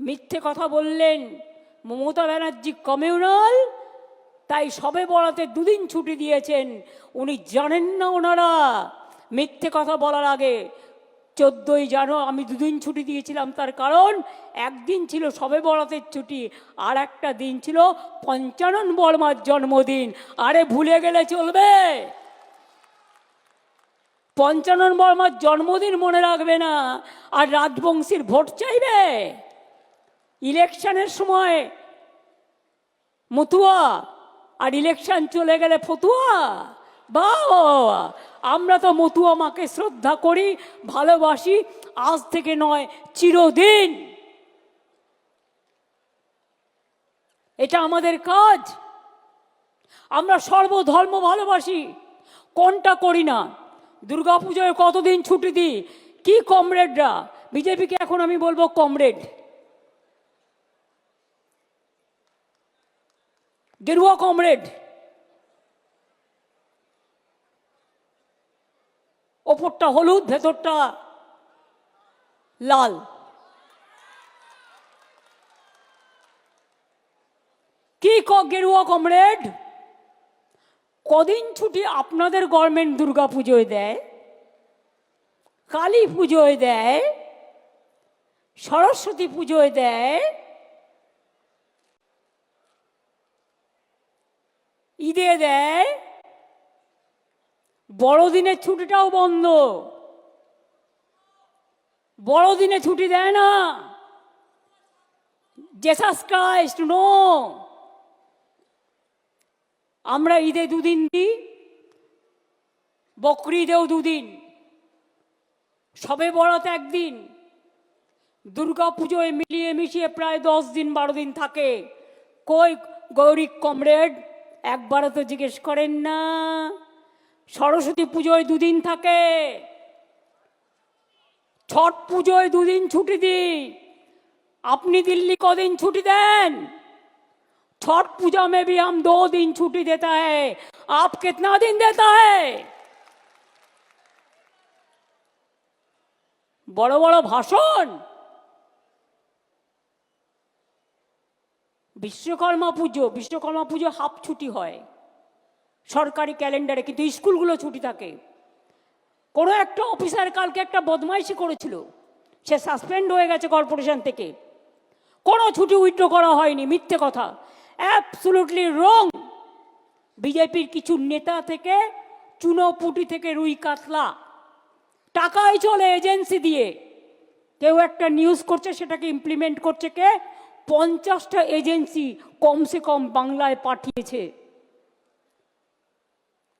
মিথ্যে কথা বললেন মমতা ব্যানার্জি কমিউনাল, তাই সবে বড়াতে দুদিন ছুটি দিয়েছেন। উনি জানেন না ওনারা। মিথ্যে কথা বলার আগে চোদ্দোই জানো আমি দুদিন ছুটি দিয়েছিলাম, তার কারণ একদিন ছিল সবে বড়াতের ছুটি, আর একটা দিন ছিল পঞ্চানন বর্মার জন্মদিন। আরে ভুলে গেলে চলবে। পঞ্চানন বর্মার জন্মদিন মনে রাখবে না, আর রাজবংশীর ভোট চাইবে। ইলেকশনের সময় মতুয়া আর ইলেকশন চলে গেলে ফতুয়া? বা আমরা তো মতুয়া মাকে শ্রদ্ধা করি, ভালোবাসি, আজ থেকে নয়, চিরদিন। এটা আমাদের কাজ। আমরা সর্বধর্ম ভালোবাসি, কোনটা করি না? দুর্গাপুজোয় কতদিন ছুটি দিই? কি কমরেডরা? বিজেপিকে এখন আমি বলব কমরেড। গেরুয়া কমরেড ওপরটা হলুদ, ভেতরটা লাল। কি ক গেরুয়া কমরেড কদিন ছুটি আপনাদের গভর্নমেন্ট দুর্গা পুজোয় দেয়? কালী পুজোয় দেয়? সরস্বতী পুজোয় দেয়? ঈদে দেয়। বড়দিনের ছুটিটাও বন্ধ। বড়দিনে ছুটি দেয় না। জেসাস ক্রাইস্ট নো আমরা ঈদে দুদিন দিই বকরিদেও দুদিন, সবে বড়তে একদিন, দুর্গা পুজোয় মিলিয়ে মিশিয়ে প্রায় দশ দিন বারো দিন থাকে। কই গৌরী কমরেড? একবারও তো জিজ্ঞেস করেন না সরস্বতী পুজোয় দুদিন থাকে ছট পুজোয় দুদিন ছুটি দিই আপনি দিল্লি কদিন ছুটি দেন छठ पूजा में भी हम दो दिन छुट्टी देता है आप कितना दिन देता है বড় বড় ভাষণ বিশ্বকর্মা পুজো বিশ্বকর্মা পুজো হাফ ছুটি হয়। সরকারি ক্যালেন্ডারে কিন্তু স্কুলগুলো ছুটি থাকে। কোনো একটা অফিসার কালকে একটা বদমাইশি করেছিল। সে সাসপেন্ড হয়ে গেছে কর্পোরেশন থেকে। কোনো ছুটি উইথড্র করা হয়নি, মিথ্যে কথা। Absolutely wrong. বিজেপির কিছু নেতা থেকে, চুনোপুটি থেকে রুই কাতলা। টাকাই চলে এজেন্সি দিয়ে। কেউ একটা নিউজ করছে, সেটাকে ইমপ্লিমেন্ট করছে কে? পঞ্চাশটা এজেন্সি কমসে কম বাংলায় পাঠিয়েছে।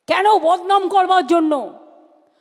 কেন বদনাম করবার জন্য?